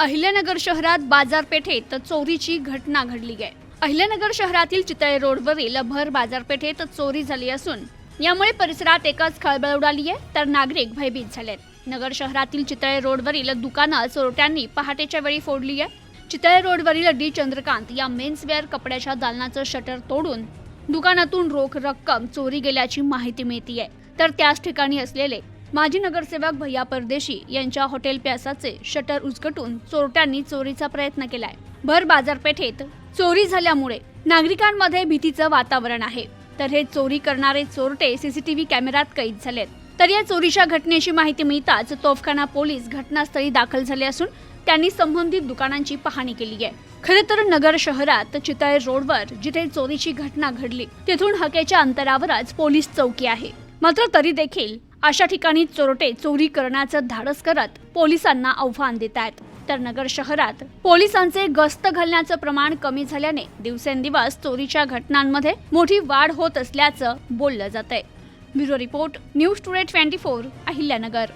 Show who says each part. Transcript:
Speaker 1: अहिल्यानगर शहरात बाजारपेठेत चोरीची घटना घडली आहे. अहिल्यानगर शहरातील चितळे रोडवरील भर बाजारपेठेत चोरी झाली असून यामुळे परिसरात एकच खळबळ उडाली आहे तर नागरिक भयभीत झालेत नगर शहरातील चितळे रोडवरील दुकानं चोरट्यांनी पहाटेच्या वेळी फोडली आहे. चितळे रोडवरील डी. चंद्रकांत या मेन्सवेअर कपड्याच्या दालनाचं शटर तोडून दुकानातून रोख रक्कम चोरी गेल्याची माहिती मिळतीये. तर त्याच ठिकाणी असलेले माजी नगरसेवक भैया परदेशी यांच्या हॉटेल प्यासाचे शटर उचकटून चोरट्यांनी चोरीचा प्रयत्न केलाय. भर बाजारपेठेत चोरी झाल्यामुळे नागरिकांमध्ये भीतीचं वातावरण आहे. तर हे चोरी करणारे चोरटे सीसीटीव्ही कॅमेऱ्यात कैद झालेत. तर या चोरीच्या घटनेची माहिती मिळताच तोफखाना पोलीस घटनास्थळी दाखल झाले असून त्यांनी संबंधित दुकानांची पाहणी केली आहे. खरं तर नगर शहरात चितळे रोडवर जिथे चोरीची घटना घडली तिथून हकेच्या अंतरावरच पोलीस चौकी आहे. मात्र तरी देखील अशा ठिकाणी चोरटे चोरी करण्याचं धाडस करत पोलिसांना आव्हान देत आहेत. तर नगर शहरात पोलिसांचे गस्त घालण्याचं प्रमाण कमी झाल्याने दिवसेंदिवस चोरीच्या घटनांमध्ये मोठी वाढ होत असल्याचं बोललं जात आहे bureau report news today twenty four Ahilyanagar.